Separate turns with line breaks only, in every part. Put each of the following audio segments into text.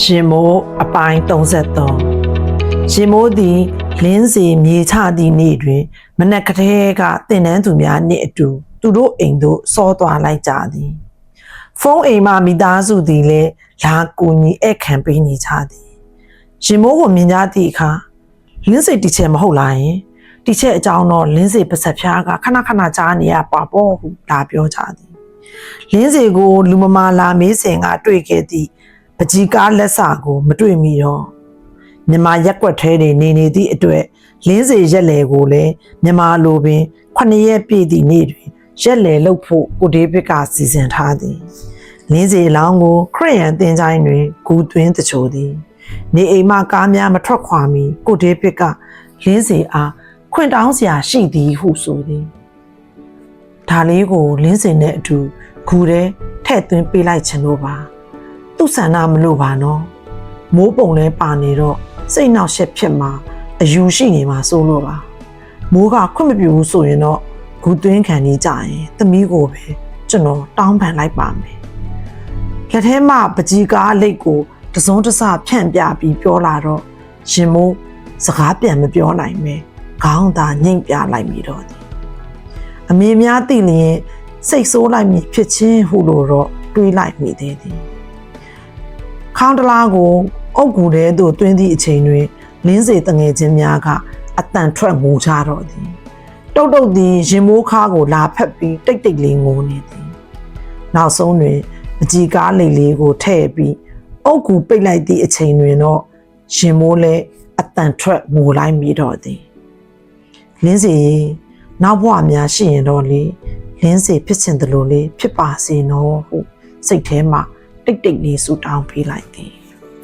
ရှင်မိုးအပိုင်း33ရှင်မိုးသည်လင်းစီမြေချသည့်နေ့တွင် မနက်ကတည်းကတင်နန်းသူများနှင့်အတူသူတို့အိမ်သို့စောသွားလိုက်ကြသည်ဖုန်းအိမ်မှမိသားစုသည်လည်းလာကူညီဧည့်ခံပေးနေကြသည်ရှင်မိုးကိုမြင်ကြသည့်အခါလင်းစိတ်တီချက်မဟုတ်လားယင်တီချက်အကြောင်းတော့လင်းစိတ်ပါဆက်ဖျားကခဏခဏကြားနေရပါပေါ့ဟုလာပြောကြသည်လင်းစီကိုလူမမာလာမေးစင်ကတွေ့ခဲ့သည့် ပကြီးကားလက်စာကို မတွေ့မိတော့မြမရက်ွက်ထဲနေနေနေသည့်အတွက်လင်းစီရက်လေကိုလည်းမြမလိုပင်ခုနှစ်ရက်ပြည့်သည့်နေ့တွင်ရက်လေလုပ်ဖို့ကိုဒေးဗစ်ကစီစဉ်ထားသည်လင်းစီအလောင်းကိုခရစ်ယာန်သင်္ချိုင်းတွင်ဂူသွင်းတချို့သည် နေအိမ်မှကားများမထွက်ခွာမီကိုဒေးဗစ်ကလင်းစီအားခွင့်တောင်းစရာရှိသည်ဟုဆိုသည်ဒါလေးကိုလင်းစင်နဲ့အတူဂူထဲထည့်သွင်းပေးလိုက်ချင်လို့ပါ သူ့ဆန္ဒမလို့ပါနော်မိုးပုံလဲပါနေတော့စိတ်နှောက်ရှက်ဖြစ်မှာအယူရှိနေမှာစိုးလို့ပါမိုးကခွင့်မပြုဘူးဆိုရင်တော့ဂူသွင်းခံနေကြရင်သမီးကိုပဲကျွန်တော်တောင်းပန်လိုက်ပါမယ်လက်ထဲမှာပကြီးကားလိတ်ကိုတစုံတစဖြန့်ပြပြီးပြောလာတော့ရှင်မိုးစကားပြန်မပြောနိုင်ပဲခေါင်းသာညှိမ့်ပြလိုက်မိတော့တယ်အမေများသိလျင်စိတ်ဆိုးလိုက်မည်ဖြစ်ချင်းဟုလို့တော့တွေးလိုက်မိသေးသည် ခေါင်းတလားကိုအုတ်ကူထဲသို့တွင်းသည့်အချိန်တွင်လင်းစေတငယ်ချင်းများကအတန်ထွက်ငိုကြတော့သည်တုတ်တုတ်သည်ရင်မိုးခါကိုလာဖက်ပြီးတိတ်တိတ်လေးငိုနေသည်နောက်ဆုံးတွင်အကြီးကားလိတ်လေးကိုထည့်ပြီးအုတ်ကူပိတ်လိုက်သည့်အချိန်တွင်တော့ရင်မိုးလည်းအတန်ထွက်ငိုလိုက်မိတော့သည်လင်းစီနောက်ဘဝများရှိရင်တော့လေလင်းစီဖြစ်ချင်တယ်လို့လေဖြစ်ပါစေနော်ဟုစိတ်ထဲမှာ တိတ်တိတ်လေးဆူတောင်းပေးလိုက်တယ်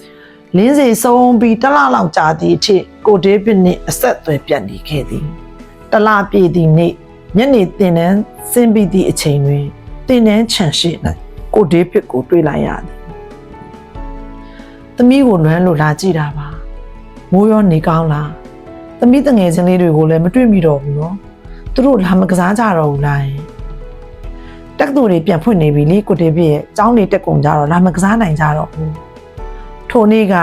။လင်းစင်ဆုံးပြီးတလလောက်ကြာသည့်အထိကိုဒေးဗစ်နှင့်အဆက်အသွယ်ပြတ်နေခဲ့သည်။တလပြည့်သည့်နေ့ညနေတင်တန်းဆင်းပြီးသည့်အချိန်တွင်တင်တန်းခြံရှိ၌ကိုဒေးဗစ်ကိုတွေ့လိုက်ရသည်။သမီးကိုလွမ်းလို့လာကြည့်တာပါ။မိုးရောနေကောင်းလား။သမီးတငယ်ချင်းလေးတွေကိုလည်းမတွေ့မိတော့ဘူးနော်။သူတို့လာမကစားကြတော့ဘူးလား။ တက္ကသိုလ်တွေပြန်ဖွင့်နေပြီလေကိုတေပြည့်ရဲ့ကျောင်းတွေတက်ကုန်ကြတော့လာမကစားနိုင်ကြတော့ဘူးထိုနေ့က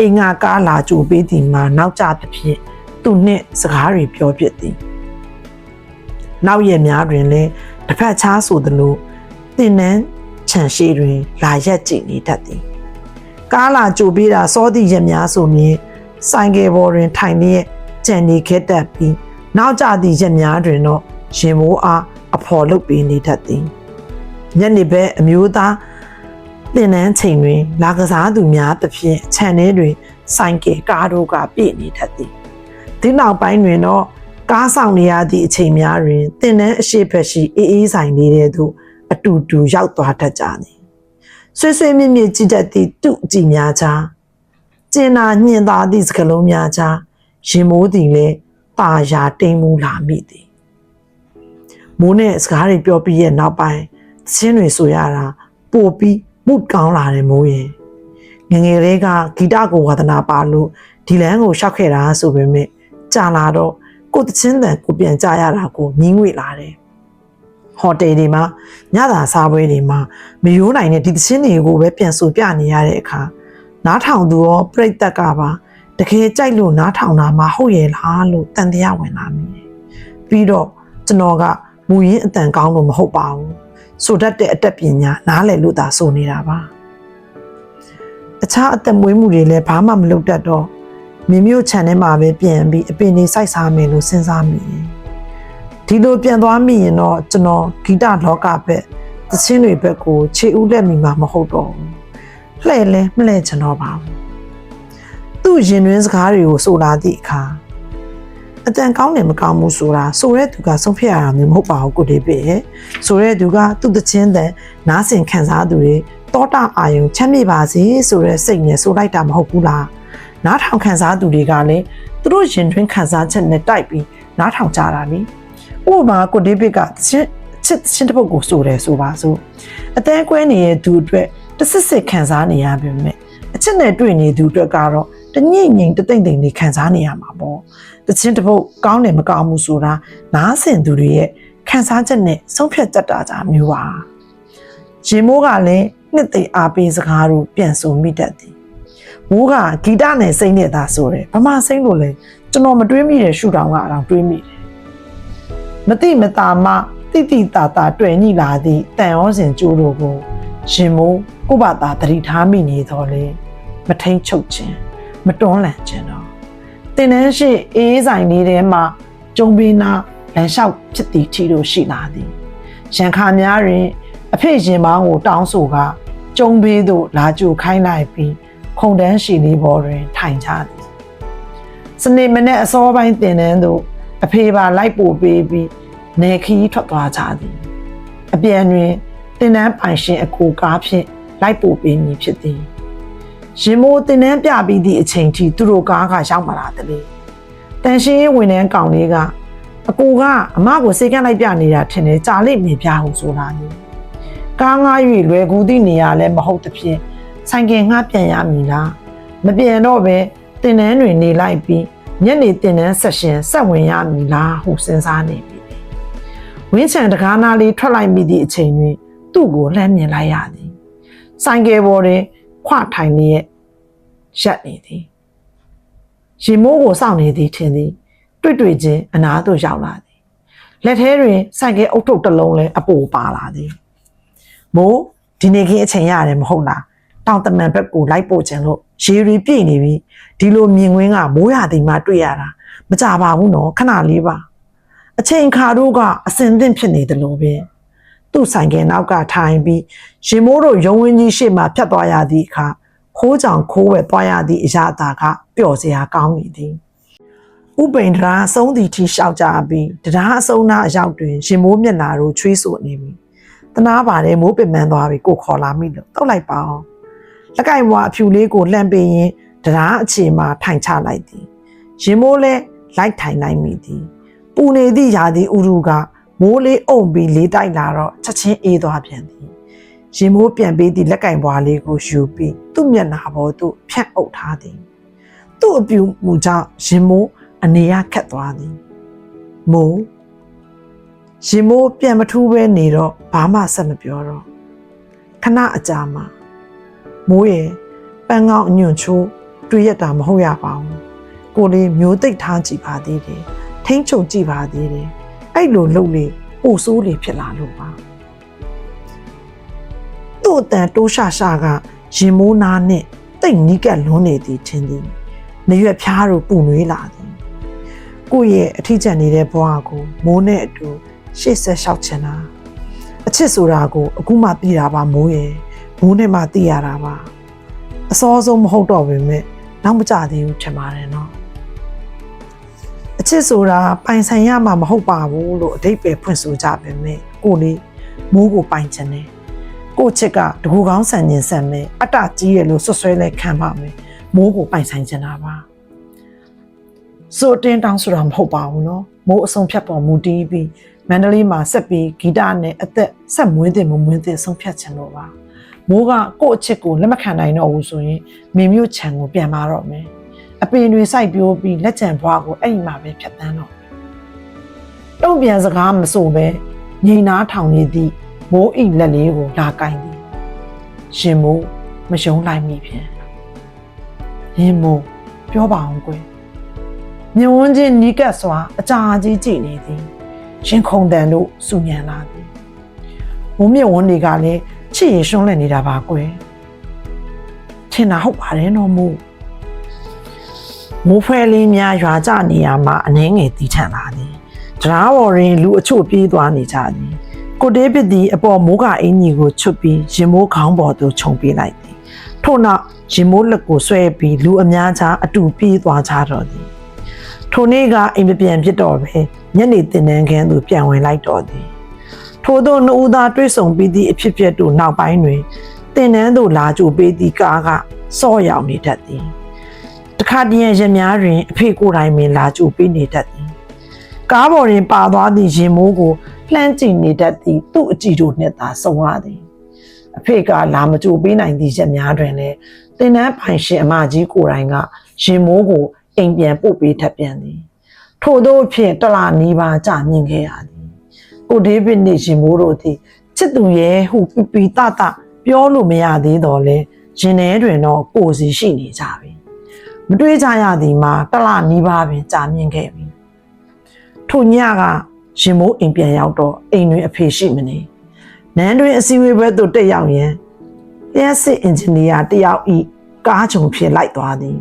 အင်္ဂါကားလာကြိုပေးသည်မှာနောက်ကျသဖြင့်သူနှင့်စကားတွေပြောပြသည်နောက်ရက်များတွင်လည်းတစ်ဖက်ခြားဆိုသလိုတင်နန်းခြံရှိတွင် လာရက်ကြည့်နေတတ်သည်ကားလာကြိုပေးတာစောသည့်ရက်များဆိုမြင်ဆိုင်ကယ်ပေါ်တွင်ထိုင်လျက်ကြံနေခဲ့တတ်ပြီးနောက်ကျသည့်ရက်များတွင်တော့ရင်မိုးအား အဖော်လုပ်ပေးနေတတ်သည်ညနေဘက်အမျိုးသားတင်နန်းချိန်တွင် လာကစားသူများတစ်ဖြင့်ခြံထဲတွင် ဆိုင်ကယ်ကားတို့ကပြည့်နေတတ်သည်ဒီနောက်ပိုင်းတွင်တော့ကားဆောင်နေရသည့်အချိန်များတွင်တင်နန်းအရှိဖက်ရှိအေးအေးဆိုင်နေတဲ့သို့အတူတူရောက်သွားတတ်ကြသည်ဆွေးဆွေးမြင့်မြင့်ကြည်တတ်သည့်သူ့အကြည့်များချာကျင်နာညင်သာသည့်စကလုံးများချာရင်မိုးသည်လည်းပါရာတိမ်မူလာမိသည် မိုးနဲ့စကားတွေပြောပြီးရဲ့နောက်ပိုင်းသင်းတွေဆိုရတာပို့ပြီးမှုတ်ကောင်းလာတယ်မိုးရဲ့ငယ်ငယ်လေးကဂီတကိုဝါသနာပါလို့ဒီလန်းကိုရှောက်ခဲ့တာဆိုပေမဲ့ကြာလာတော့ကိုယ်တချင်းတန်ကိုပြန်ကြရတာကိုညင်းငွေလာတယ်ဟိုတယ်တွေမှာညသာစားပွဲတွေမှာမယိုးနိုင်တဲ့ဒီသချင်းတွေကိုပဲပြန်ဆိုပြနေရတဲ့အခါနားထောင်သူရောပြိတ္တကပါတကယ်ကြိုက်လို့နားထောင်တာမှဟုတ်ရဲ့လားလို့တန်တရားဝင်လာမိတယ်။ပြီးတော့ကျွန်တော်က မူရင်းအတန်ကောင်းလို့မဟုတ်ပါဘူး။ဆိုတတ်တဲ့အတတ်ပညာနားလည်လို့သာဆိုနေတာပါ။အခြားအသက်မွေးမှုတွေလည်းဘာမှမလုပ်တတ်တော့မင်းမျိုးခြံထဲမှာပဲပြန်ပြီးအပင်တွေစိုက်စားမယ်လို့စဉ်းစားမိတယ်။ဒီလိုပြန်သွားမိရင်တော့ကျွန်တော်ဂီတလောကဘက်သချင်းတွေဘက်ကိုခြေဦးလက်မိမှာမဟုတ်တော့ဘူးလှဲ့လဲမလှဲ့ချင်တော့ပါဘူးသူ့ရင်တွင်းစကားတွေကိုဆိုလာသည့်အခါ အတန်ကောင်းတယ်မကောင်းဘူးဆိုတာဆိုရဲသူကဆုံးဖြတ်ရတာမျိုးမဟုတ်ပါဘူးကိုတေးပြည့်ဆိုရဲသူကသူ့သချင်းတန်နားဆင်ခံစားသူတွေတောတာအာယုံချမ်းမြေပါစေဆိုရဲစိတ်နဲ့ဆိုလိုက်တာမဟုတ်ဘူးလားနားထောင်ခံစားသူတွေကလည်းသူတို့ရင်တွင်းခံစားချက်နဲ့တိုက်ပြီးနားထောင်ကြတာလေဥပမာကိုဒေးဗစ်ကချစ်ချစ်ချင်းတစ်ပုတ်ကိုဆိုတယ်ဆိုပါစို့အသေးကွဲနေတဲ့သူအတွက်တစ်စစ်စစ်ခံစားနေရပါမယ်အချစ်နဲ့တွေ့နေသူအတွက်ကတော့ တညိမ့်ငိမ့်တသိမ့်သိမ့်လေးခံစားနေရမှာပေါ့တချင်းတစ်ပုတ်ကောင်းတယ်မကောင်းဘူးဆိုတာနားဆင်သူတွေရဲ့ခံစားချက်နဲ့ဆုံးဖြတ်တတ်တာကြမျိုးပါရင်မိုးကလည်းနှစ်သိမ့်အားပေးစကားတို့ပြန်ဆိုမိတတ်သည်မိုးကဂီတနဲ့စိမ့်နေတာဆိုတယ်ဘာမှစိမ့်လို့လဲကျွန်တော်မတွေးမိတဲ့ရှူတောင်ကအတော့တွေးမိတယ်မတိမတာမတိတိတာတာတွေ့ညိလာသည့်တန်ရောစင်ကျိုးတို့ကိုရှင်မိုးကိုယ့်ဘာသာတတိထားမိနေတော့လေမထိန်ချုပ်ခြင်း မတွန်းလှန်ခြင်းတော့တင်တန်းရှိအေးဆိုင်လေးထဲမှာကျုံပေးနာလမ်းလျှောက်ဖြစ်တည်ထီတို့ရှိလာသည်ရန်ခါများတွင် အဖေရင်မောင်းကိုတောင်းဆိုကကျုံပေးသို့လာကြိုခိုင်းလိုက်ပြီးခုံတန်းရှိလေးပေါ်တွင် ထိုင်ကြသည်စနေမနေ့အစောပိုင်းတင်တန်းသို့အဖေပါလိုက်ပို့ပေးပြီးနေခီးထွက်သွားကြသည်အပြန်တွင်တင်တန်းပိုင်ရှင်အကူကားဖြင့်လိုက်ပို့ပေးမည်ဖြစ်သည် ရင်မိုးတင်တန်းပြပြီးသည့်အချိန်ထိသူတို့ကားကရောက်မလာတည်းတန်ရှင်းရေးဝန်ထမ်းကောင်လေးကအကူကအမကိုစေကန့်လိုက်ပြနေတာထင်တယ်ကြာလိမ့်မည်ပြဟုဆိုတာလေကားငား၍လွယ်ကူသည့်နေရာလည်းမဟုတ်သဖြင့်ဆိုင်ကယ်ငှားပြန်ရမည်လားမပြန်တော့ပဲတင်တန်းတွင်နေလိုက်ပြီးညနေတင်တန်းဆက်ရှင်ဆက်ဝင်ရမည်လားဟုစဉ်းစားနေပြီဝင်းချံတကားနာလေးထွက်လိုက်မိသည့်အချိန်တွင်သူ့ကိုလှမ်းမြင်လိုက်ရသည်ဆိုင်ကယ်ပေါ်တွင် ခွထိုင်လျက်ရက်နေသည်ရင်မိုးကိုစောင့်နေသည်ထင်သည် တွေ့တွေ့ချင်းအနာသို့ရောက်လာသည်လက်ထဲတွင်ဆိုင်ကဲအုတ်ထုပ်တစ်လုံးလဲအပိုပါလာသည်မိုးဒီနေ့ခင်းအချိန်ရတယ်မဟုတ်လားတောင်တမန်ဘက်ကိုလိုက်ပို့ခြင်းလို့ရေရီပြည့်နေပြီဒီလိုမြင်ကွင်းကမိုးရသည်မှတွေ့ရတာမကြပါဘူးနော်ခဏလေးပါအချိန်ခါတို့ကအစင်သင့်ဖြစ်နေတယ်လို့ပဲ သူ့ဆိုင်ကဲနောက်ကထိုင်ပြီးရင်မိုးတို့ရုံဝင်းကြီးရှေ့မှာဖြတ်သွားရသည့်အခါခိုးကြောင်ခိုးဝဲသွားရသည့်အရာသာကပျော်စရာကောင်းနေသည်ဥပိန်တရားအဆုံးတီထိရှောက်ကြပြီးတရားအဆုံးနာအရောက်တွင်ရင်မိုးမျက်နာတို့ချွေးဆိုနေပြီတနာပါတယ်မိုးပင်ပန်းသွားပြီကိုခေါ်လာမိလို့တောက်လိုက်ပါအောင်လက်ကင်ဘွားအဖြူလေးကိုလှမ်းပေးရင်တရားအခြေမှာထိုင်ချလိုက်သည်ရင်မိုးလဲလိုက်ထိုင်နိုင်မိသည်ပူနေသည့်ရာသီဥရုက မိုးလေးအုံပြီးလေးတိုက်လာတော့ချက်ချင်းအေးသွားပြန်သည်ရင်မိုးပြန်ပေးသည့်လက်ကင်ဘွားလေးကိုယူပြီးသူ့မျက်နှာပေါ်သို့ဖြတ်အုပ်ထားသည်သူ့အပြူမူကြောင့်ရင်မိုးအနေရခတ်သွားသည်မိုးရင်မိုးပြန်မထူးပဲနေတော့ဘာမှဆက်မပြောတော့ခဏအကြာမှာမိုးရဲ့ပန်းကောင်းအညွန့်ချိုးတွေ့ရတာမဟုတ်ရပါဘူးကိုလေးမျိုးသိပ်ထားကြည့်ပါသေးတယ်ထိမ့်ချုပ်ကြည့်ပါသေးတယ် အဲ့လိုလှုပ်လေပိုဆိုးလေဖြစ်လာလို့ပါသူ့အတန်တိုးရှာရှာကရင်မိုးနာနဲ့တိတ်နီးကပ်လွန်းနေသည်ထင်သည်နေရွက်ဖျားတို့ပူနွေးလာသည်ကိုယ့်ရဲ့အထီးကျန်နေတဲ့ဘဝကိုမိုးနဲ့အတူရှေ့ဆက်လျှောက်ချင်တာအချစ်ဆိုတာကိုအခုမှသိတာပါမိုးရဲ့မိုးနဲ့မှသိရတာပါအစောဆုံးမဟုတ်တော့ပေမဲ့နောက်မကြသေးဘူးထင်ပါတယ်နော်အ ချစ်ဆိုတာပိုင်ဆိုင်ရမှာမဟုတ်ပါဘူးလို့အတိတ်ပဲဖွင့်ဆိုကြပေမဲ့ကိုလေးမိုးကိုပိုင်ချင်တယ်ကိုချစ်ကတကူကောင်းဆန်ကျင်ဆန်မယ်အတ္တကြီးရလို့ဆွဆွဲလဲခံပါမယ်မိုးကိုပိုင်ဆိုင်ချင်တာပါ ဆိုတင်းတောင်းဆိုတာမဟုတ်ပါဘူးเนาะမိုးအဆုံးဖြတ်ပေါ်မူတည်ပြီးမန္တလေးမှာဆက်ပြီးဂီတနဲ့အသက်ဆက်မွေးတဲ့မမွေးတဲ့ဆုံးဖြတ်ချင်တော့ပါမိုးကကို့အချစ်ကိုလက်မခံနိုင်တော့ဘူးဆိုရင်မင်းမျိုးခြံကိုပြန်มาတော့မယ် အပင်တွေစိုက်ပျိုးပြီးလက်ကျန်ဘွားကိုအဲ့ဒီမှာပဲဖြတ်တန်းတော့တုံ့ပြန်စကားမဆိုပဲငိန်နာထောင်နေသည့်မိုးအိလက်လေးကိုလာကင်သည်ရှင်မိုးမယုံလိုက်မိဖြင့်ရင်မိုးပြောပါအောင်ကွယ်မြဝန်းချင်းနီးကပ်စွာအကြာကြီးကြည်နေသည်ရှင်ခုံတန်တို့စူညံလာသည်မိုးမြဝန်းတွေကလည်းချစ်ရင်ရှုံးလက်နေတာပါကွယ်ထင်တာဟုတ်ပါတယ်နော်မို့ မိုးဖွဲလေးများရွာကြနေရမှာအနှင်းငယ်တီးထန်လာသည်တရားပေါ်တွင်လူအချို့ပြေးသွားနေကြသည်ကိုတေးပစ်သည်အပေါ်မိုးကအင်ကြီးကိုချွတ်ပြီးရင်မိုးခေါင်းပေါ်သို့ခြုံပေးလိုက်သည်ထို့နောက်ရင်မိုးလက်ကိုဆွဲပြီးလူအများကြားအတူပြေးသွားကြတော့သည်ထိုနေ့ကအိမ်မပြန်ဖြစ်တော့ပဲညနေတင်နန်းခန်းသို့ပြန်ဝင်လိုက်တော့သည်ထို့သောနှစ်ဦးသားတွေ့ဆုံပြီးသည့်အဖြစ်အပျက်တို့နောက်ပိုင်းတွင်တင်နန်းသို့လာကြိုပေးသည့်ကားကစော့ရောင်နေတတ်သည် တခါတည်းရများတွင်အဖေကိုယ်တိုင်ပင်လာကြိုပေးနေတတ်သည်ကားပေါ်တွင်ပါသွားသည့်ရင်မိုးကိုလှမ်းကြည့်နေတတ်သည့်သူ့အကြည့်တို့နှင့်သာစုံရသည်အဖေကလာမကြိုပေးနိုင်သည့်ရက်များတွင်လည်းတင်နန်းပိုင်ရှင်အမကြီးကိုယ်တိုင်ကရင်မိုးကိုအိမ်ပြန်ပို့ပေးထပ်ပြန်သည်ထို့သောဖြင့်တလာနီးပါးကြမြင်ခဲ့ရသည်ကိုဒေးဗစ်နှင့်ရှင်မိုးတို့သည်ချစ်သူရဲ့ဟုပီပီတတပြောလို့မရသေးတော့လဲရရင်ထဲတွင်တော့ကိုယ်စီရှိနေကြပြီ မတွေးကြရသည်မှာတစ်လနီးပါးပင်ကြာမြင့်ခဲ့ပြီထိုညကရင်မိုးအိမ်ပြန်ရောက်တော့အိမ်တွင်အဖေရှိမနေနန်းတွင်အစည်းအဝေးဘက်သို့တက်ရောက်ရန်လျှက်စစ်အင်ဂျင်နီယာတယောက်ဤကားချုံဖြစ်လိုက်သွားသည်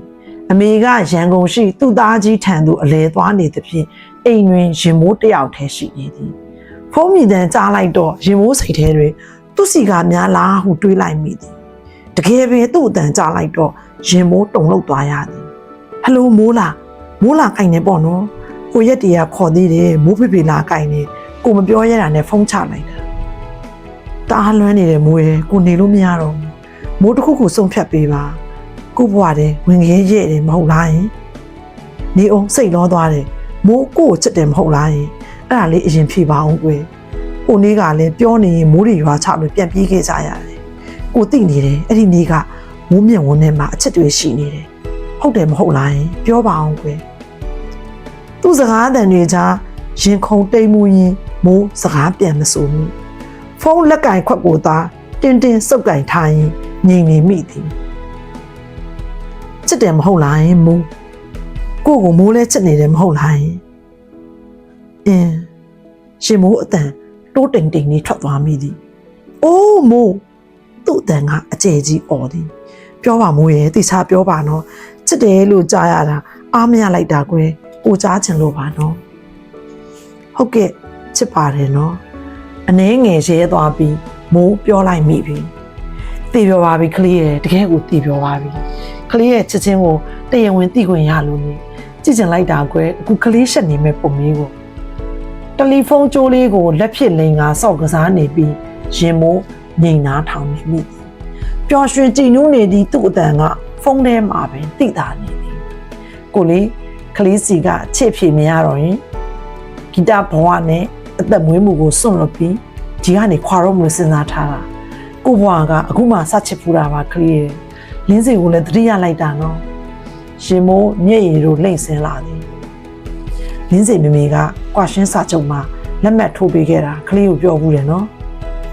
အမေကရန်ကုန်ရှိသူ့သားကြီးထံသို့အလဲသွားနေသဖြင့်အိမ်တွင်ရင်မိုးတယောက်တည်းရှိနေသည်ဖုံးမြည်တန်ကြားလိုက်တော့ရင်မိုးစိတ်ထဲတွင်သူ့စီကများလားဟုတွေးလိုက်မိသည်တကယ်ပင်သူ့အတန်ကြားလိုက်တော့ ရင်မိုးတုန်လှုပ်သွားရသည်ဟယ်လိုမိုးလားမိုးလာကြိုင်နေပေါ့နော်ကိုရက်တီကခေါ်သေးတယ်မိုးဖေဖေလာကြိုင်နေကိုမပြောရတာနဲ့ဖုန်းချလိုက်တာတအားလွမ်းနေတယ်မိုးရဲ့ကိုနေလို့မရတော့ဘူးမိုးတစ်ခုခုစုံဖြတ်ပေးပါကို့ဘွားတယ်ဝင်ရဲရဲ့တယ်မဟုတ်လားယင်နေအောင်စိတ်လောသွားတယ်မိုးကို့ကိုချစ်တယ်မဟုတ်လားယင်အဲ့ဒါလေးအရင်ဖြေပါအောင်ကွယ်ကိုနေ့ကလည်းပြောနေရင်မိုးတွေရွာချလို့ပြန်ပြေးခဲ့ကြရတယ်ကိုသိနေတယ်အဲ့ဒီနေ့က မိုးမြင့်ဝန်းထဲမှာအချစ်တွေရှိနေတယ်ဟုတ်တယ်မဟုတ်လားယင်ပြောပါအောင်ကွယ်သူ့စကားတန်တွေကြားရင်ခုန်တိမ်မှုရင်မိုးစကားပြန်မဆိုမိဖုန်းလက်ကင်ခွက်ကိုသာတင်းတင်းစုပ်ကင်ထားရင်ငြိမ်နေမိသည်ချစ်တယ်မဟုတ်လားယင်မိုးကို့ကိုမိုးလဲချစ်နေတယ်မဟုတ်လားယင်အင်းရှင်မိုးအတန်တိုးတိမ်တိမ်လေးထွက်သွားမိသည်အိုးမိုးသူ့အတန်ကအကျယ်ကြီးអော်သည် ပြောပါမိုးရဲ့တိချာပြောပါနော်ချစ်တယ်လို့ကြားရတာအားမရလိုက်တာကွယ်ကိုကြားချင်လို့ပါနော်ဟုတ်ကဲ့ချစ်ပါတယ်နော်အနှဲငယ်ရဲသွားပြီးမိုးပြောလိုက်မိပြီတည်ပြောပါပြီကလေးရဲ့တကယ်ကိုတည်ပြောပါပြီကလေးရဲ့ချစ်ချင်းကိုတရားဝင်သိခွင့်ရလို့နေကြည့်ချင်လိုက်တာကွယ်အခုကလေးရှက်နေမဲ့ပုံမျိုးကိုတယ်လီဖုန်းကြိုးလေးကိုလက်ဖြစ်လင်ကစောက်ကစားနေပြီးရင်မိုးငိန်နာထောင်နေမိသည် ပျော်ရွှင်ကြည်နူးနေသည့်သူ့အတန်ကဖုန်းထဲမှာပင်တိတာနေသည်ကိုလေးကလေးစီကချစ်ဖြေမရတော့ရင်ဂီတဘဝနဲ့အသက်မွေးမှုကိုစွန့်လွတ်ပြီးဒီကနေခွာတော့မလို့စဉ်းစားထားတာကိုဘွားကအခုမှစချစ်ဖူးတာပါကလေးရဲ့လင်းစီကိုလည်းတတိယလိုက်တာနော်ရှင်မိုးမျက်ရည်တို့လိမ့်ဆင်းလာသည်လင်းစီမမေကကွာရှင်းစာချုပ်မှာလက်မှတ်ထိုးပေးခဲ့တာကလေးကိုပြောဘူးတယ်နော်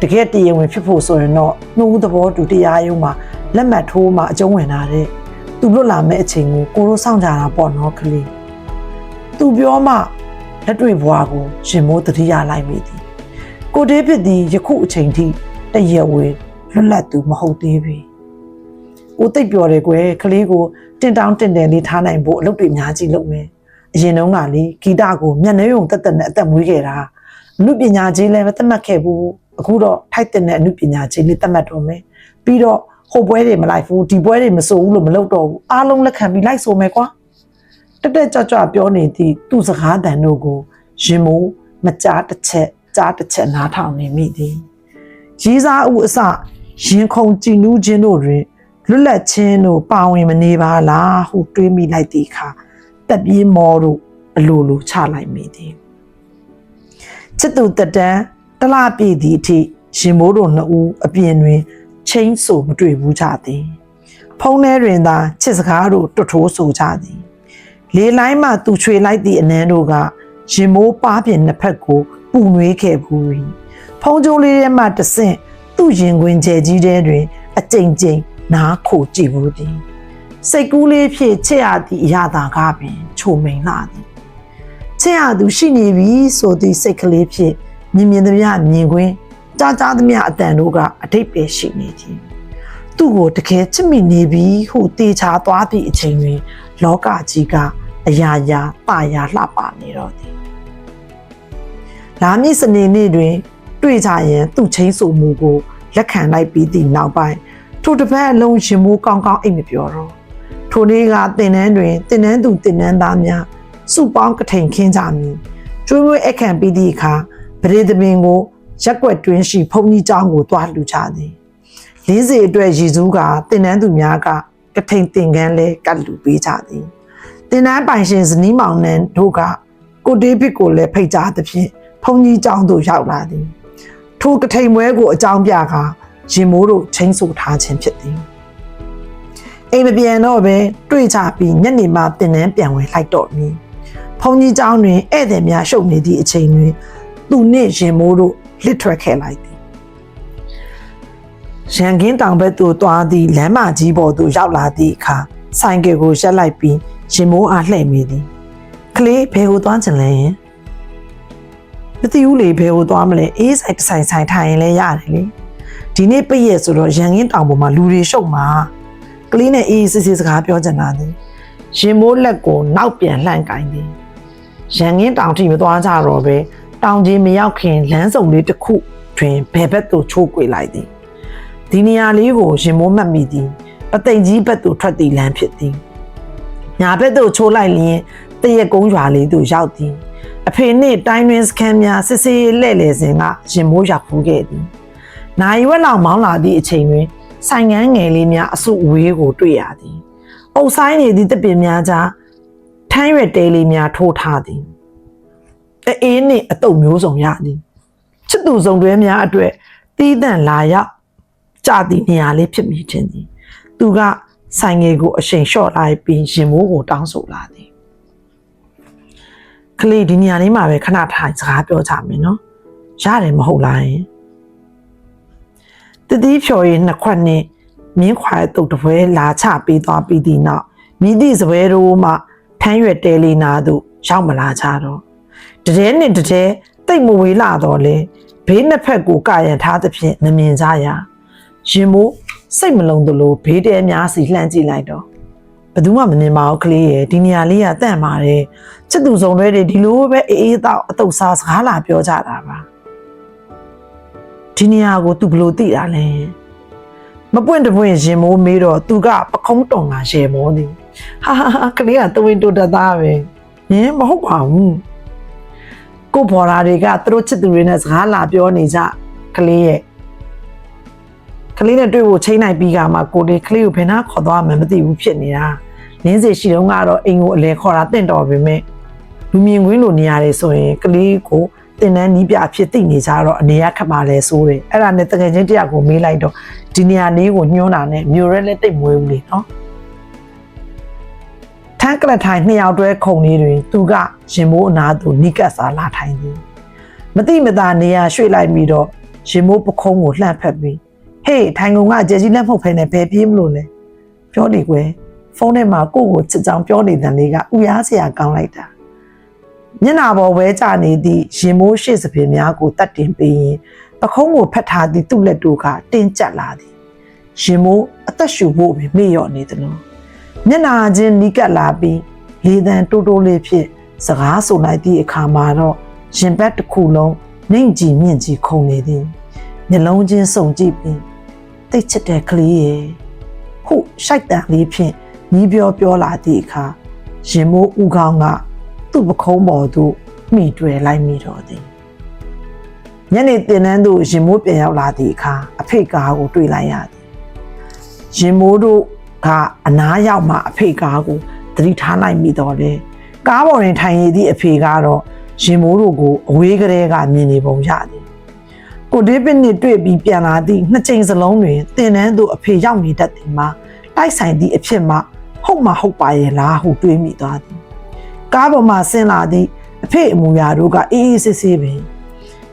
တကယ်တည်ရင်ဝင်ဖြစ်ဖို့ဆိုရင်တော့နှုတ်သဘောတူတရားရုံးမှာလက်မှတ်ထိုးမှအကျုံးဝင်တာတဲ့သူလွတ်လာမဲ့အချိန်ကိုကိုတို့စောင့်ကြတာပေါ့နော်ကလေးသူပြောမှလက်တွေ့ဘွားကိုရှင်မိုးတတိယလိုက်မိသည်ကိုဒေးဖြစ်သည်ယခုအချိန်ထိတရဝေလွတ်လပ်သူမဟုတ်သေးပြီကိုတိတ်ပြောတယ်ကွယ်ကလေးကိုတင့်တောင်းတင့်တယ်လေးထားနိုင်ဖို့အလုပ်တွေအများကြီးလုပ်မယ်အရင်တုန်းကလေဂီတကိုမျက်နှာရုံတက်တက်နဲ့အသက်မွေးခဲ့တာအမှုပညာကြီးလည်းမသတ်မှတ်ခဲ့ဘူး အခုတော့ထိုက်တဲ့အမှုပညာကြီးလေးသတ်မှတ်တော့မယ်ပြီးတော့ဟိုပွဲတွေမလိုက်ဘူးဒီပွဲတွေမစိုးဘူးလို့မလုပ်တော့ဘူးအားလုံးလက်ခံပြီးလိုက်ဆိုမယ်ကွာတက်တက်ကြွကြွပြောနေသည့်သူ့စကားတန်တို့ကိုရင်မိုးမကြားတစ်ချက်ကြားတစ်ချက်နားထောင်နေမိသည်ရီးစားဥအစရင်ခုန်ကြည်နူးခြင်းတို့တွင်လွတ်လပ်ခြင်းတို့ပါဝင်မနေပါလားဟုတွေးမိလိုက်သည့်အခါတက်ပြေးမောတို့အလိုလိုချလိုက်မိသည်ချစ်သူတက်တန်း တလပြည့်သည့်အထိရှင်မိုးတို့နှစ်ဦးအပြင်တွင်ချင်းဆိုမတွေ့ဘူးကြသည်ဖုံးထဲတွင်သာချစ်စကားတို့တွတ်ထိုးဆိုကြသည်လေလိုင်းမှသူချွေလိုက်သည့်အနှမ်းတို့ကရင်မိုးပါပြင်နှစ်ဖက်ကိုပူနွေးခဲ့ဘူး၏ဖုံးကြိုးလေးထဲမှတဆင့်သူ့ရင်ခွင်ကျဲကြီးထဲတွင် အကြိမ်ကြိမ်နားခိုကြည့်ဘူးသည်စိတ်ကူးလေးဖြင့်ချစ်ရသည့်အရာသာကပင် ချိုမိန်လာသည်ချစ်ရသူရှိနေပြီဆိုသည့်စိတ်ကလေးဖြင့် မြင်မြင်သမျှမြင်ခွင်းကြားကြားသမျှအတန်တို့ကအတိတ်ပဲရှိနေသည်သူ့ကိုတကယ်ချစ်မိနေပြီဟုတေချာသွားသည့်အချိန်တွင်လောကကြီးကအရာရာပါရာလှပနေတော့သည်လာမည့်စနေနေ့တွင် တွေ့ကြရင် သူ့ချင်းဆိုမှုကိုလက်ခံလိုက်ပြီးသည့်နောက်ပိုင်းထိုတစ်ပတ်အလုံးရှင်မိုးကောင်းကောင်းအိတ်မပြောတော့ထိုနေ့ကတင်နန်းတွင်တင်နန်းသူတင်နန်းသားများစုပေါင်းကထိန်ခင်းကြမည်ကျွေးမွေးအခန့်ပြီးသည့်အခါ ပရိသမင်ကိုရက်ွက်တွင်းရှိဘုံကြီးကျောင်းကိုတွားလှူကြသည်လင်းစေအတွက်ယေရှုကတင်နန်းသူများကကထိန်တင်ကန်းလဲကတ်လူပေးကြသည်တင်နန်းပိုင်ရှင်ဇနီးမောင်နှံတို့ကကိုဒေးဗစ်ကိုလည်းဖိတ်ကြားသဖြင့်ဘုံကြီးကျောင်းသို့ရောက်လာသည်ထိုကထိန်ပွဲကိုအကြောင်းပြကာရင်မိုးတို့ချင်းဆိုထားခြင်းဖြစ်သည်အိမ်မပြန်တော့ပဲတွေ့ကြပြီးညနေမှတင်နန်းပြန်ဝင်လိုက်တော့မည်ဘုံကြီးကျောင်းတွင်ဧည့်သည်များရှုပ်နေသည့်အချိန်တွင် သူနှင့်ရင်မိုးတို့လစ်ထွက်ခဲ့လိုက်သည်ရန်ကင်းတောင်ဘက်သို့သွားသည့်လမ်းမကြီးပေါ်သို့ရောက်လာသည့်အခါဆိုင်ကယ်ကိုရှက်လိုက်ပြီးရင်မိုးအားလှည့်မိသည်ကလေးဘယ်ကိုသွားချင်လဲယင်မသိဘူးလေဘယ်ကိုသွားမလဲအေးဆိုင်တစ်ဆိုင်ဆိုင်ထိုင်ရင်လည်းရတယ်လေဒီနေ့ပိတ်ရက်ဆိုတော့ရန်ကင်းတောင်ပေါ်မှာလူတွေရှုပ်မှာကလေးနဲ့အေးစစ်စစ်စကားပြောချင်တာသည်ရင်မိုးလက်ကိုနောက်ပြန်လှန့်ကင်သည်ရန်ကင်းတောင်ထိမသွားကြတော့ပဲ တောင်ကြီးမရောက်ခင်လမ်းစုံလေးတစ်ခုတွင်ဘယ်ဘက်သို့ချိုးကွေလိုက်သည်ဒီနေရာလေးကိုရင်မိုးမှတ်မိသည်ပသိမ်ကြီးဘက်သို့ထွက်သည့်လမ်းဖြစ်သည်ညာဘက်သို့ချိုးလိုက်လျင်တရက်ကုန်းရွာလေးသို့ရောက်သည်အဖေနှင့်တိုင်းတွင်စခန်းများစစ်စေးလှဲ့လေစဉ်ကရင်မိုးရောက်ဖူးခဲ့သည်နိုင်ဝက်လောက်မောင်းလာသည့်အချိန်တွင်ဆိုင်ငန်းငယ်လေးများအစုအဝေးကိုတွေ့ရသည်အုပ်ဆိုင်နေသည့်တပင်များကြားထမ်းရွက်တဲလေးများထိုးထားသည် အေးနှင့်အတုပ်မျိုးစုံရသည်ချစ်သူစုံတွဲများအတွက်တီးတန့်လာရောက်ကြသည့်နေရာလေးဖြစ်မိခြင်းသည်သူကဆိုင်ငယ်ကိုအရှိန်လျှော့လိုက်ပြီးရင်မိုးကိုတောင်းဆိုလာသည်ကလေးဒီနေရာလေးမှာပဲခဏထိုင်စကားပြောကြမယ်နော်ရတယ်မဟုတ်လားယင်တတိဖြော်ရင်နှစ်ခွက်နဲ့မြင်းခွာတုတ်တပွဲလာချပေးသွားပြီးသည့်နောက်မိသည့်စပွဲတို့မှထမ်းရွက်တဲလေးနာသို့ရောက်မလာကြတော့ တတဲနဲ့တတဲတိတ်မဝေးလာတော့လေဘေးနှစ်ဖက်ကိုကာရန်ထားသဖြင့်မမြင်ကြရရင်မိုးစိတ်မလုံးသလိုဘေးတဲများစီလှမ်းကြည့်လိုက်တော့ဘယ်သူမှမမြင်ပါဘူးကလေးရဲ့ဒီနေရာလေးကတန့်ပါတယ်ချစ်သူစုံတွေဒီလိုပဲအေးအေးတော့အတုပ်စားစကားလာပြောကြတာပါဒီနေရာကို तू ဘယ်လိုသိတာလဲမပွင့်တပွင့်ရင်မိုးမေးတော့ तू ကပခုံးတုံကရေမောသည်ဟာဟာဟာကလေးကတဝင်းတူတသားပဲဟင်မဟုတ်ပါဘူး ကိုဘော်ရာတွေကသူတို့ချစ်သူတွေနဲ့စကားလာပြောနေကြကလေးရဲ့ကလေးနဲ့တွေ့ဖို့ချိန်နိုင်ပြီးကမှကိုလေးကလေးကိုဘယ်နှခေါ်သွားမှမသိဘူးဖြစ်နေတာနင်းစီရှိတော့ကတော့အိမ်ကိုအလဲခေါ်တာတင့်တော်ပေမဲ့လူမြင်ကွင်းလိုနေရတယ်ဆိုရင်ကလေးကိုတင်တန်းနီးပြအဖြစ်သိနေကြတော့အနေရခက်ပါလဲဆိုတယ်အဲ့ဒါနဲ့တကယ်ချင်းတရားကိုမေးလိုက်တော့ဒီနေရာလေးကိုညှိုးတာနဲ့မျိုးရဲလက်တိတ်မွေးဘူးလေနော်ထ န်းကလထိုင်နှစ်ယောက်တွဲခုံလေးတွင်သူကရင်မိုးအနာသူနိကတ်စာလာထိုင်သည်မတိမတာနေရာရွှေ့လိုက်ပြီးတော့ရင်မိုးပခုံးကိုလှန့်ဖက်ပြီးဟေးထိုင်ကုန်ကကြဲကြီးလက်မဟုတ်ဖ ೇನೆ ဘယ်ပြေးမလို့လဲပြောနေကွယ်ဖုန်းထဲမှာကိုယ့်ကိုချစ်ကြောင်ပြောနေတဲ့လေးကဥရားစရာကောင်းလိုက်တာမျက်နာပေါ်ဝဲကြနေသည့်ရင်မိုးရှိစပင်များကိုတတ်တင်ပေးရင်ပခုံးကိုဖတ်ထားသည့်သူ့လက်တို့ကတင်းကျပ်လာသည်ရင်မိုးအသက်ရှူဖို့ပဲမေ့လျော့နေတယ်လို့ မျက်နာချင်းနီးကပ်လာပြီးလေတံတိုးတိုးလေးဖြင့်စကားဆိုလိုက်သည့်အခါမှာတော့ရင်ဘတ်တစ်ခုလုံးနှိမ်ကြည့်မြင့်ကြည့်ခုန်နေသည်မျက်လုံးချင်းစုံကြည့်ပြီးတိတ်ချစ်တဲ့ကလေးရဲ့ဟုရှိုက်တန်လေးဖြင့်ညီးပြောပြောလာသည့်အခါရင်မိုးဥကောင်းကသူ့ပခုံးပေါ်သို့မိတွယ်လိုက်မိတော့သည်ညနေတင်နန်းသို့ရင်မိုးပြန်ရောက်လာသည့်အခါအဖေကားကိုတွေ့လိုက်ရသည်ရင်မိုးတို့ ကအနားရောက်မှအဖေကားကိုသတိထားလိုက်မိတော့တယ်ကားပေါ်တွင်ထိုင်ရသည့်အဖေကတော့ရင်မိုးတို့ကိုအဝေးကလေးကမြင်နေပုံရသည်ကိုဒေးဗစ်နဲ့တွေ့ပြီးပြန်လာသည့်နှစ်ချိန်စလုံးတွင်တင်နန်းသို့အဖေရောက်နေတတ်သည်မှာတိုက်ဆိုင်သည့်အဖြစ်မှဟုတ်မှဟုတ်ပါရဲ့လားဟုတွေးမိသွားသည်ကားပေါ်မှဆင်းလာသည့်အဖေအမူအရာတို့ကအေးအေးဆေးဆေးပင်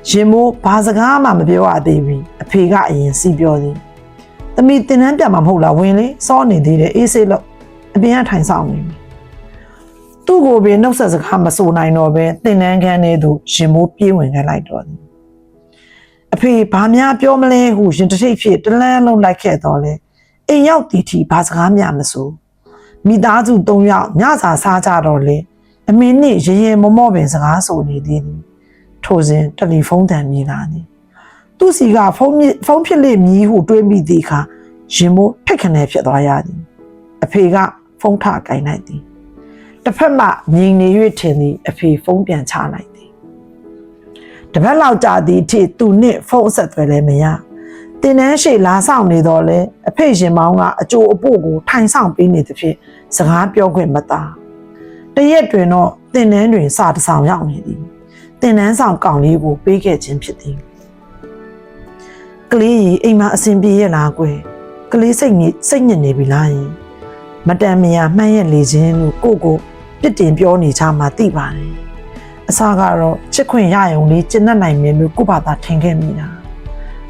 ရင်မိုးဘာစကားမှမပြောရသေးဘူးအဖေကအရင်စီးပြောသည် သမီးတင်နန်းပြန်မှာမဟုတ်လားဝင်လေစောနေသေးတယ်အေးဆေးလို့အပြင်ကထိုင်ဆောင်နေပြီသူ့ကိုပင်နှုတ်ဆက်စကားမဆိုနိုင်တော့ပဲတင်နန်းခန်းထဲသို့ရင်မိုးပြေးဝင်ခဲ့လိုက်တော့သည်အဖေဘာများပြောမလဲဟုရင်တစ်ထိပ်ဖြစ်တလန်းလုံးလိုက်ခဲ့တော့လေအိမ်ရောက်တီတီဘာစကားများမစိုးမိသားစု၃ယောက်ညစာစားကြတော့လေအမေနဲ့ရေရေမောမောပင်စကားဆိုနေသေးတယ်ထိုစဉ်တယ်လီဖုန်းတန်မြည်လာနေ သူ့စီကဖုန်းမြစ်ဖုန်းဖြစ်လေမြည်ဟုတွေးမိသည့်အခါရင်မိုးထိတ်ခနဲဖြစ်သွားရသည်အဖေကဖုန်းထကင်လိုက်သည်တစ်ဖက်မှငြိမ်နေ၍ထင်သည်အဖေဖုန်းပြန်ချလိုက်သည်တပတ်လောက်ကြာသည့်အထိသူနဲ့ဖုန်းအဆက်အသွယ်လည်းမရတင်တန်းရှိလာဆောင်နေတော့လဲအဖေရှင်မောင်းကအကျိုးအပို့ကိုထိုင်ဆောင်ပေးနေသဖြင့်စကားပြောခွင့်မသာတရက်တွင်တော့တင်တန်းတွင်စာတစ်ဆောင်ရောက်နေသည်တင်တန်းဆောင်ကောင်လေးကိုပေးခဲ့ခြင်းဖြစ်သည် ကလေးကြီးအိမ်မှာအဆင်ပြေရလားကွယ်ကလေးစိတ်ညစ်စိတ်ညစ်နေပြီလားယင်မတန်မယာမှန်းရက်လေခြင်းလို့ကိုယ့်ကိုပြစ်တင်ပြောနေချမှသိပါတယ်အစားကတော့ချစ်ခွင့်ရရုံလေးကျင့်တတ်နိုင်မယ်လို့ကိုယ့်ဘာသာထင်ခဲ့မိတာ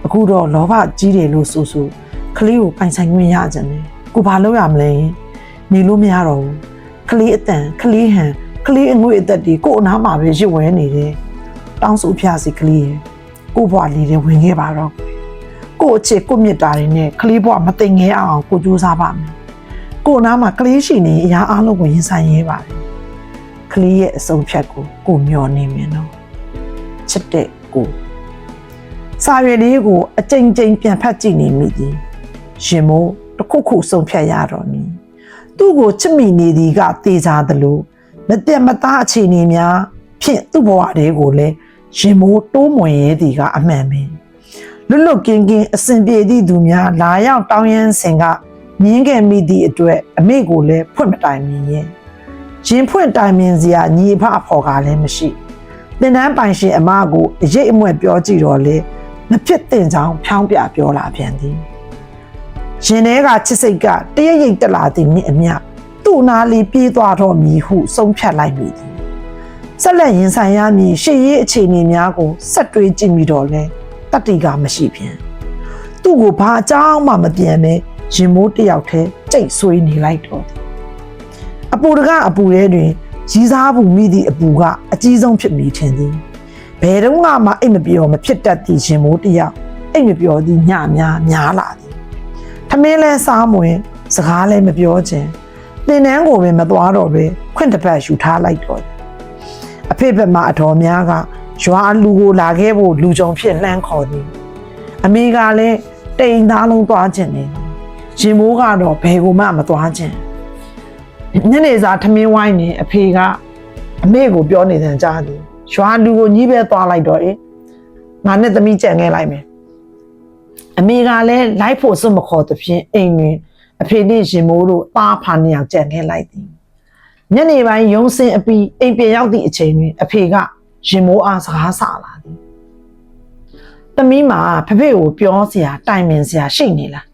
အခုတော့လောဘကြီးတယ်လို့ဆိုဆိုကလေးကိုပိုင်ဆိုင်ခွင့်ရကြတယ်ကိုဘာလုပ်ရမလဲနေလို့မရတော့ဘူးကလေးအတန်ကလေးဟန်ကလေးအငွေ့အသက်ဒီကို့အနားမှာပဲရစ်ဝဲနေတယ်တောင်းဆိုဖျားစီကလေးရဲ့ကို့ဘွားလေးတွေဝင်ခဲ့ပါတော့ ကို့အချစ်ကို့မြတ်တာတွေနဲ့ကလေးဘွားမသိငဲအောင်ကိုကြိုးစားပါမယ်ကို့အနားမှာကလေးရှိနေအရာအလုံးကိုရင်ဆိုင်ရဲပါတယ်ကလေးရဲ့အဆုံးဖြတ်ကိုကိုမျောနေမယ်နော်ချစ်တဲ့ကိုစာရွက်လေးကိုအကြိမ်ကြိမ်ပြန်ဖတ်ကြည့်နေမိသည်ရှင်မိုးတစ်ခုခုဆုံးဖြတ်ရတော့မည်သူ့ကိုချစ်မိနေသည်ကတေချာသလိုမပြတ်မသားအခြေအနေများဖြင့်သူ့ဘဝတွေကိုလည်းရှင်မိုးတိုးမွင်ရဲသည်ကအမှန်ပဲ လွတ်လွတ်ကင်းကင်းအစဉ်ပြေသည့်သူများလာရောက်တောင်းရမ်းစဉ်ကမြင်းခဲ့မိသည့်အတွက်အမေကိုလည်းဖွင့်မတိုင်မြင်ရဲ့ရင်ဖွင့်တိုင်မြင်စရာညီအဖအဖော်ကလည်းမရှိတင်တန်းပိုင်ရှင်အမကိုအရေးအမွဲ့ပြောကြည့်တော့လေမဖြစ်တင်ကြောင်ဖြောင်းပြပြောလာပြန်သည်ရှင်ထဲကချစ်စိတ်ကတရရိတ်တက်လာသည်နှင့်အမျှသူ့နာလီပြေးသွားတော့မည်ဟုဆုံးဖြတ်လိုက်မိသည်ဆက်လက်ရင်ဆိုင်ရမည်ရှေ့ရေးအခြေအနေများကိုဆက်တွေးကြည့်မိတော့လဲ တတ္တိကမရှိပြန်သူ့ကိုဘာအကြောင်းမှမပြန်ပဲရင်မိုးတစ်ယောက်တည်းကြိတ်ဆွေးနေလိုက်တော့သည်အပူတကအပူရဲတွင်ရီးစားပူမိသည့်အပူကအကြီးဆုံးဖြစ်မိထင်သည်ဘယ်တော့မှအိတ်မပြောမဖြစ်တတ်သည့်ရှင်မိုးတစ်ယောက်အိတ်မပြောသည်ညများများလာသည်ထမင်းလဲစားမဝင်စကားလဲမပြောခြင်းတင်တန်းကိုပဲမသွားတော့ပဲခွင့်တစ်ပတ်ယူထားလိုက်တော့တယ်အဖေဘက်မှာအတော်များက ရွာလူကိုလာခဲ့ဖို့လူကြုံဖြစ်လှမ်းခေါ်သည်အမေကလည်းတိမ်သားလုံးသွားခြင်းနေရှင်မိုးကတော့ဘယ်ကိုမှမသွားခြင်းညနေစာထမင်းဝိုင်းနေအဖေကအမေကိုပြောနေတယ်ကြားသည်ရွာလူကိုညီးပဲသွားလိုက်တော့အေးငါနဲ့သမီးကြံခဲ့လိုက်မယ်အမေကလည်းလိုက်ဖို့စွတ်မခေါ်သဖြင့်အိမ်တွင်အဖေနဲ့ရှင်မိုးတို့သားဖာနှစ်ယောက်ကြံခဲ့လိုက်သည်ညနေပိုင်းရုံးစင်အပီအိမ်ပြန်ရောက်သည့်အချိန်တွင်အဖေက ရှင်မိုးအားစကားဆလာသည်သမီးမှာဖဖေကိုပြောစရာတိုင်ပင်စရာရှိနေလား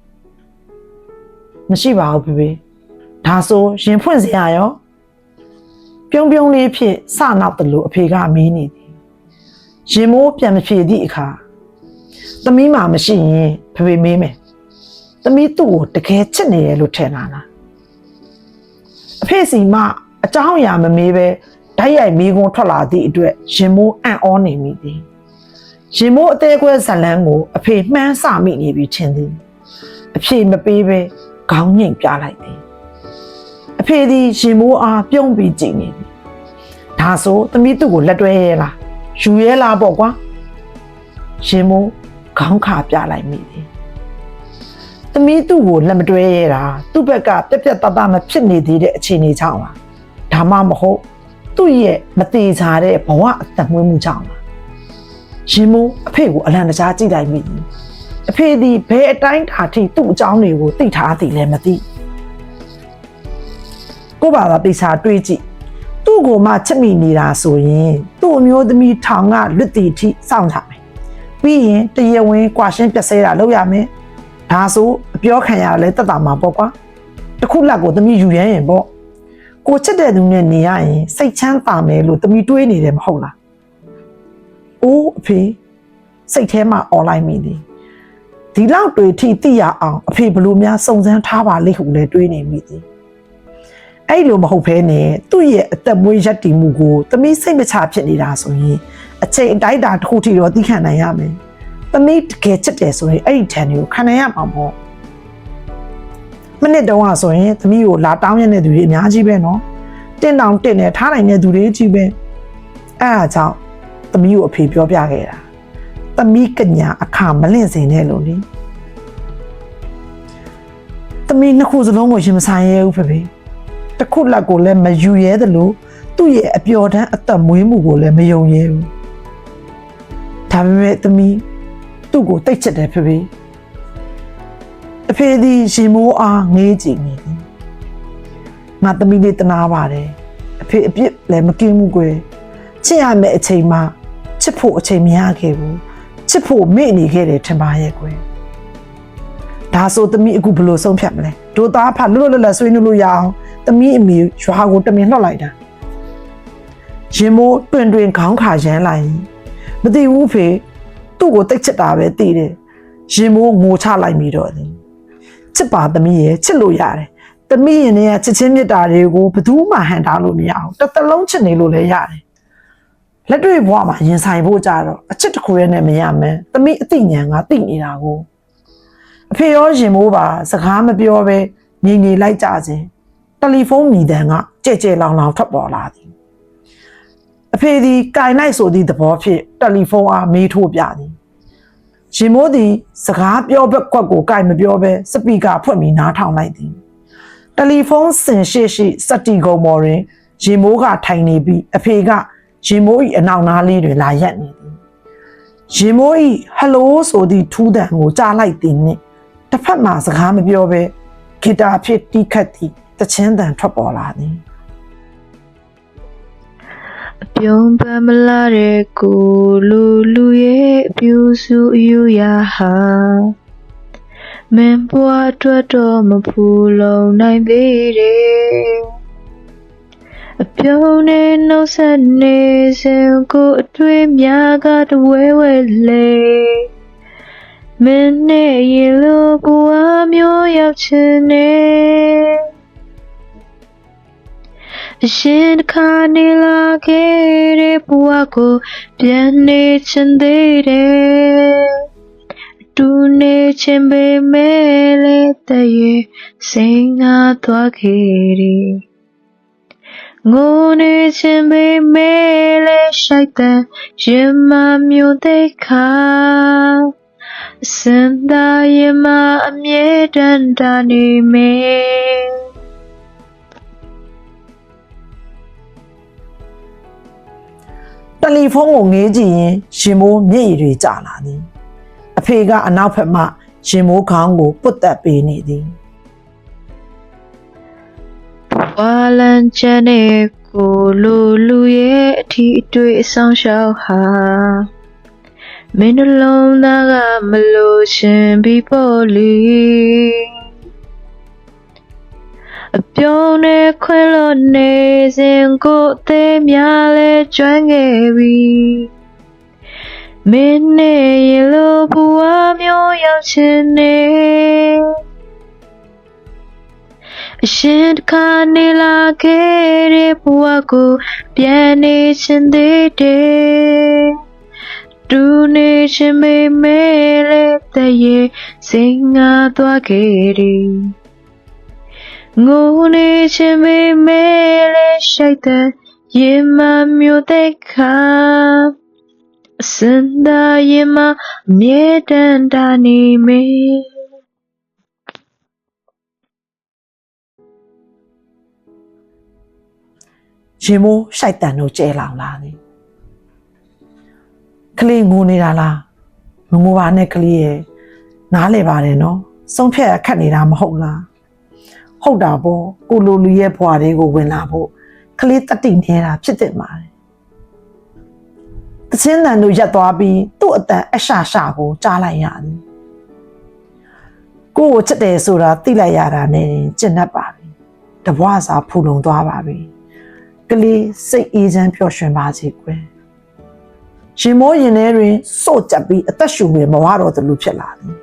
မရှိပါဘူးဖေဖေဒါဆိုရင်ဖွင့်စရာရော ပြုံးပြုံးလေးဖြစ်စနောက်တလို့အဖေကမေးနေသည်ရင်မိုးပြန်မဖြေသည့်အခါသမီးမှမရှိရင်ဖေဖေမေးမယ်သမီးသူ့ကိုတကယ်ချစ်နေတယ်လို့ထင်လာလားအဖေစီမအเจ้าအရာမမေးပဲ ဓာတ်ရိုက်မိကုံးထွက်လာသည့်အတွက်ရင်မိုးအံ့ဩနေမိသည်ရင်မိုးအသေးကွဲဇလန်းကိုအဖေမှန်းဆမိနေပြီထင်သည်အဖေမပေးပဲခေါင်းငိမ့်ပြလိုက်သည်အဖေသည်ရှင်မိုးအားပြုံးပြီးကြည့်နေသည်ဒါဆိုသမီးသူ့ကိုလက်တွဲရဲလားယူရဲလားပေါ့ကွာရှင်မိုးခေါင်းခါပြလိုက်မိသည်သမီးသူ့ကိုလက်မတွဲရဲတာသူ့ဘက်ကပြက်ပြက်တသားမဖြစ်နေသေးတဲ့အခြေအနေကြောင့်လားဒါမှမဟုတ် သူ့ရဲ့မသေးချာတဲ့ဘဝအသက်မွေးမှုကြောင့်လားရှင်မိုးအဖေကိုအလံတကြားကြည့်လိုက်မိသည်အဖေသည်ဘယ်အတိုင်းဓာထိသူ့အကြောင်းတွေကိုသိထားသည်လည်းမသိကိုယ့်ဘာသာပိစာတွေးကြည့်သူ့ကိုမှချက်မိနေတာဆိုရင်သူ့အမျိုးသမီးထောင်ကလွတ်တီထိစောင့်ကြမယ်ပြီးရင်တရဝင်းကွာရှင်းပြက်ဆဲတာလုပ်ရမယ်ဒါဆိုအပြောခံရလဲတက်တာမှာပေါ့ကွာတစ်ခုလက်ကိုသမီးယူရရင်ပေါ့ ကိုချစ်တဲ့သူနဲ့နေရရင်စိတ်ချမ်းသာမယ်လို့သမီးတွေးနေတယ်မဟုတ်လားအိုးအဖေစိတ်ထဲမှာអော်လိုက်မိသည်ဒီလောက်တွေထိသိရအောင်အဖေဘလို့များစုံစမ်းထားပါလိမ့်ဟုလဲတွေးနေမိသည်အဲ့လိုမဟုတ်ဘဲနဲ့သူ့ရဲ့အသက်မွေးရက်တည်မှုကိုသမီးစိတ်မချဖြစ်နေတာဆိုရင်အချိန်အတိုင်းအတာတစ်ခုထိတော့သိခံနိုင်ရမယ်။သမီးတကယ်ချစ်တယ်ဆိုရင်အဲ့ဒီထန်တွေကိုခံနိုင်ရမှာပေါ့။ မနစ်တုန်းကဆိုရင်သမီးကိုလာတောင်းရတဲ့သူတွေအများကြီးပဲနော်။တင့်တောင်တင့်နေထားနိုင်တဲ့သူတွေကြီးပဲ။အဲ့ဒါကြောင့်သမီးကိုအဖေပြောပြခဲ့တာ။သမီးကညာအခါမလင့်စင်နဲ့လို့လေ။သမီးနှစ်ခုစလုံးကိုရင်မဆိုင်ရဲဘူးဖေဖေ။တစ်ခုလက်ကိုလည်းမယူရဲသလိုသူ့ရဲ့အပျော်တမ်းအသက်မွေးမှုကိုလည်းမယုံရဲဘူးဒါပေမဲ့သမီးသူ့ကိုတိတ်ချစ်တယ်ဖေဖေ အဖေသည်ရှင်မိုးအားငေးကြည့်နေသည်ငါသမီးလေးတနာပါတယ်အဖေအပြစ်လည်းမကင်းဘူးကွယ်ချစ်ရမယ့်အချိန်မှာချစ်ဖို့အချိန်မရခဲ့ဘူးချစ်ဖို့မေ့နေခဲ့တယ်ထင်ပါရဲ့ကွယ်ဒါဆိုသမီးအခုဘယ်လိုဆုံးဖြတ်မလဲဒိုသားဖလွတ်လွတ်လပ်လပ်ဆွေးနွေးလို့ရအောင်သမီးအမေရွာကိုတမင်လှော့လိုက်တာရင်မိုးတွင်တွင်ခေါင်းခါရမ်းလိုက်မသိဘူးဖေသူ့ကိုတိတ်ချစ်တာပဲသိတယ်ရင်မိုးငိုချလိုက်ပြီးတော့သည် ချစ်ပါသမီးရဲ့ချစ်လို့ရတယ်သမီးရင်နဲ့ချစ်ချင်းမြတ်တာတွေကိုဘယ်သူမှဟန်တားလို့မရအောင်တစ်သလုံးချစ်နေလို့လည်းရတယ်လက်တွေ့ဘဝမှာရင်ဆိုင်ဖို့ကြတော့အချစ်တစ်ခုရဲ့နဲ့မရမယ်သမီးအသိဉာဏ်ကသိနေတာကိုအဖေရောရင်မိုးပါစကားမပြောဘဲငြိမ်ငြိမ်လိုက်ကြခြင်းတယ်လီဖုန်းမြည်တမ်းကကြဲကြဲလောင်လောင်ထွက်ပေါ်လာသည်အဖေသည်ကင်လိုက်ဆိုသည့်သဘောဖြင့်တယ်လီဖုန်းအားမေးထိုးပြသည် ရှင်မိုးသည်စကားပြောဘက်ကွက်ကိုကင်မပြောဘဲစပီကာဖွင့်ပြီးနားထောင်လိုက်သည်တယ်လီဖုန်းစင်ရှိရှိစက်တီကုံပေါ်တွင်ရင်မိုးကထိုင်နေပြီးအဖေကရင်မိုး၏အနောက်နားလေးတွင်လာရက်နေသည်ရင်မိုး၏ဟယ်လိုဆိုသည့်ထူးတံကိုကြားလိုက်သည်နှင့်တစ်ဖက်မှစကားမပြောဘဲဂီတာဖြင့်တီးခတ်သည့်တချင်းတန်ထွက်ပေါ်လာသည်
ပြုံးပန်းမလာတဲ့ကိုလူလူရဲ့အပြူစုအယူရာဟာမင်းဘွားအတွက်တော့မဖူလုံနိုင်သေးတယ်အပြုံးနဲ့နှုတ်ဆက်နေစဉ်ကိုအတွေ့များကတဝဲဝဲလေမင်းနဲ့ရင်လိုဘွားမျိုးရောက်ချင်နေ အရှင်တစ်ခါနေလာခဲ့တဲ့ဘဝကိုပြန်နေချင်သေးတယ်အတူနေချင်ပေမဲ့လည်းတည်းရဲ့စိတ်ငါသွားခဲ့တယ်ငိုနေချင်ပေမဲ့လည်းရှိုက်တဲ့ရင်မမျိုးသိခါစင်သာရင်မအမြဲတမ်းတာနေမယ်
တယ်လီဖုန်းကိုငေးကြည့်ရင်ရှင်မိုးမျက်ရည်တွေကျလာသည်အဖေကအနောက်ဘက်မှရှင်မိုးခေါင်းကိုပုတ်တက်ပေးနေသည်
ဝါလန်ချန်တဲ့ကိုလူလူရဲ့အထီအတွေ့အဆောင်ရှောက်ဟာမင်းနှလုံးသားကမလို့ရှင်ပြီးပေါ်လီ အပြုံးနဲ့ခွဲလို့နေစဉ်ကိုအသေးများလဲကျွမ်းခဲ့ပြီမင်းနဲ့ရေလိုဘဝမျိုးရောက်ချင်နေအရှင်တစ်ခါနေလာခဲ့တဲ့ဘဝကိုပြန်နေချင်သေးတယ်တူနေချင်ပေမဲ့လည်းတည်းရဲ့စိတ်ငါသွားခဲ့တယ် ငိုနေချင်ပေမဲ့လည်းရှိုက်တဲ့ရင်မမျိုးတဲ့ခါအစင်သာရင်မအမြဲတမ်းတာနေမေ
ရှင်မိုးရှိုက်တန်တို့ကျဲလောင်လာသည်ကလေးငိုနေတာလားမငိုပါနဲ့ကလေးရဲ့နားလေပါတယ်နော်ဆုံးဖြတ်အခက်နေတာမဟုတ်လား ဟုတ်တာပေါ့ကိုလိုလူရဲ့ဘွားတွေကိုဝင်လာဖို့ကလေးတတိနေတာဖြစ်တဲ့မှာတယ်တချင်းတန်တို့ရက်သွားပြီးသူ့အတန်အရှာရှာကိုကြားလိုက်ရသည်ကိုကိုချက်တယ်ဆိုတာသိလိုက်ရတာနဲ့ကျင့်တတ်ပါပြီတဘွားစာဖူလုံသွားပါပြီကလေးစိတ်အေးချမ်းပျော်ရွှင်ပါစေကွယ်ရှင်မိုးရင်ထဲတွင်စို့ကြပ်ပြီးအသက်ရှူနေမဝတော့သလိုဖြစ်လာသည်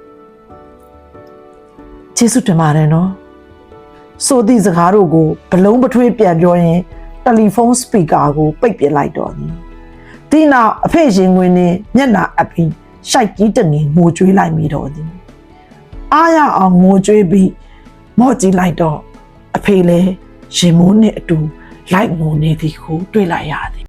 ကျေးဇူးတင်ပါတယ်နော် ဆိုသည့်စကားတို့ကိုဘလုံးပထွေးပြန်ပြောရင်တယ်လီဖုန်းစပီကာကိုပိတ်ပစ်လိုက်တော့သည်ဒီနောက်အဖေရင်ဝင်နေမျက်နှာအပ်ပြီးရှိုက်ကြီးတငင်ငိုကြွေးလိုက်မိတော့သည်အားရအောင်ငိုကြွေးပြီးမော့ကြည့်လိုက်တော့အဖေလည်းရင်မိုးနဲ့အတူလိုက်ငိုနေသည်ကိုတွေ့လိုက်ရသည်